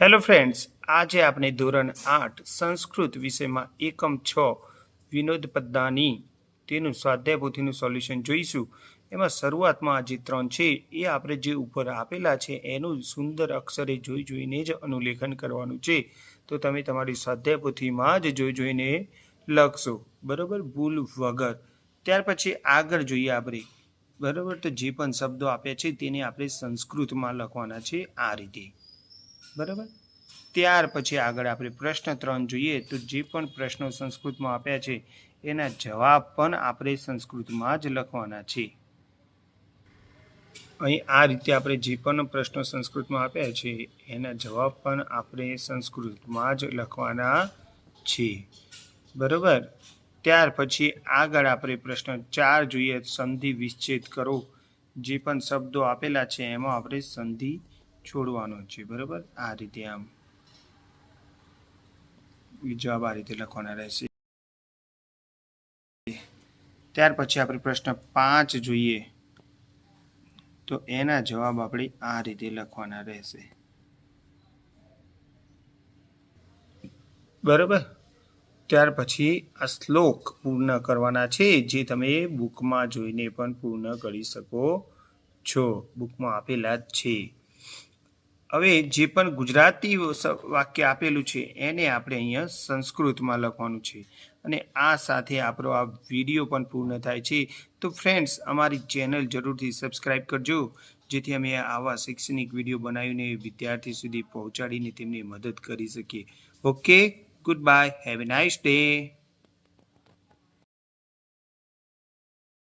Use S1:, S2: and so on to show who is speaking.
S1: Hello friends આજે આપણે ધોરણ આઠ સંસ્કૃત વિષયમાં એકમ છ વિનોદ પદ્દાની તેનું સ્વાધ્યાય પોથીનું સોલ્યુશન જોઈશું. એમાં શરૂઆતમાં જે ત્રણ છે, એ આપણે જે ઉપર આપેલા છે, એનું સુંદર અક્ષરે જોઈ જોઈને જ અનુલેખન કરવાનું છે. તો તમે તમારી સ્વાધ્યાય પોથીમાં જ જોઈ જોઈને લખશો. બરાબર? ભૂલ વગર. ત્યાર પછી આગળ જોઈએ આપણે. બરાબર? તો જે પણ શબ્દો આપ્યા છે, તેને આપણે સંસ્કૃતમાં લખવાના છે આ રીતે. બરાબર? ત્યાર પછી આગળ આપણે પ્રશ્ન ત્રણ જોઈએ તો જે પણ પ્રશ્નો સંસ્કૃતમાં આપ્યા છે, એના જવાબ પણ આપણે સંસ્કૃતમાં જ લખવાના છે. અહીં આ રીતે આપણે જે પણ પ્રશ્નો સંસ્કૃતમાં આપ્યા છે, એના જવાબ પણ આપણે સંસ્કૃતમાં જ લખવાના છે. બરાબર? ત્યાર પછી આગળ આપણે પ્રશ્ન ચાર જોઈએ, સંધિ વિચ્છેદ કરો. જે પણ શબ્દો આપેલા છે, એમાં આપણે સંધિ છોડવાનો છે, બરાબર? આ રીતે આમ. જવાબ આ રીતે લખવાના રહેશે. ત્યાર પછી આપણે પ્રશ્ન પાંચ જોઈએ. તો એના જવાબ આપણે આ રીતે લખવાના રહેશે. બરાબર? ત્યાર પછી આ શ્લોક પૂર્ણ કરવાના છે, જે તમે બુકમાં જોઈને પણ પૂર્ણ કરી શકો છો. બુકમાં આપેલા જ છે. હવે જે પણ ગુજરાતી વાક્ય આપેલું છે, એને આપણે અહીંયા સંસ્કૃતમાં લખવાનું છે. અને આ સાથે આપણો આ વીડિયો પણ પૂર્ણ થાય છે. તો ફ્રેન્ડ્સ, અમારી ચેનલ જરૂરથી સબસ્ક્રાઈબ કરજો, જેથી અમે આવા શૈક્ષણિક વીડિયો બનાવીને વિદ્યાર્થી સુધી પહોંચાડીને તેમની મદદ કરી શકીએ. Okay, good bye, have a nice day.